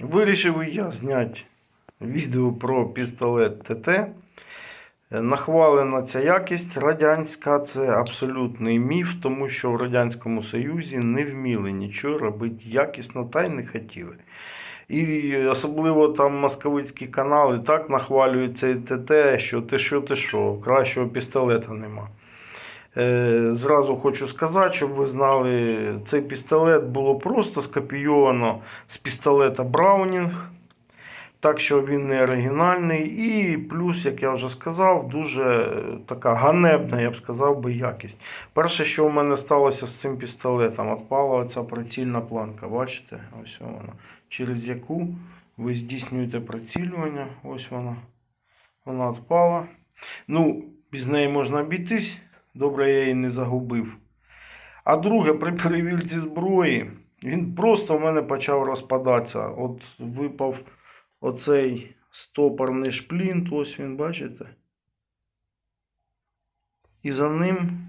Вирішив я зняти відео про пістолет ТТ. Нахвалена ця якість радянська, це абсолютний міф, тому що в Радянському Союзі не вміли нічого робити якісно та й не хотіли. І особливо там московицькі канали так нахвалюють цей ТТ, що ти що, ти що, кращого пістолета нема. Е, Зразу хочу сказати, щоб ви знали, цей пістолет було просто скопійовано з пістолета Браунінг. Так що він не оригінальний. І плюс, як я вже сказав, дуже е, така ганебна, я б сказав би, якість. Перше, що в мене сталося з цим пістолетом, відпала оця прицільна планка. Бачите? Ось вона. Через яку ви здійснюєте прицілювання. Ось вона. Вона відпала. Ну, без неї можна обійтись. Добре, я її не загубив. А друге, при перевірці зброї, він просто в мене почав розпадатися. От випав оцей стопорний шплінт, ось він, бачите? І за ним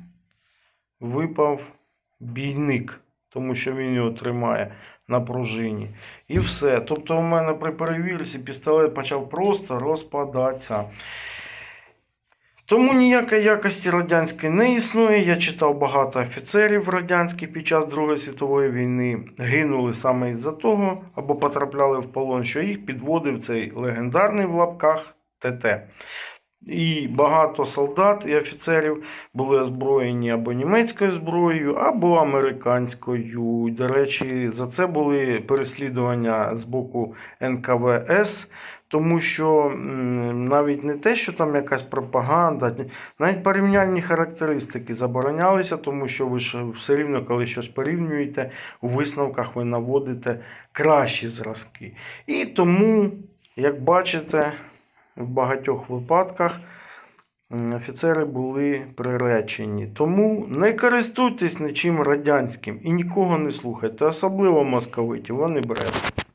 випав бійник, тому що він його тримає на пружині. І все. Тобто, у мене при перевірці пістолет почав просто розпадатися. Тому ніякої якості радянської не існує. Я читав багато офіцерів радянських під час Другої світової війни. Гинули саме із-за того, або потрапляли в полон, що їх підводив цей легендарний в лапках ТТ. І багато солдат і офіцерів були озброєні або німецькою зброєю, або американською. До речі, за це були переслідування з боку НКВС, тому що навіть не те, що там якась пропаганда, навіть порівняльні характеристики заборонялися, тому що ви ж все рівно, коли щось порівнюєте, у висновках ви наводите кращі зразки. І тому, як бачите, в багатьох випадках офіцери були приречені. Тому не користуйтесь нічим радянським і нікого не слухайте, особливо московитів, вони брешуть.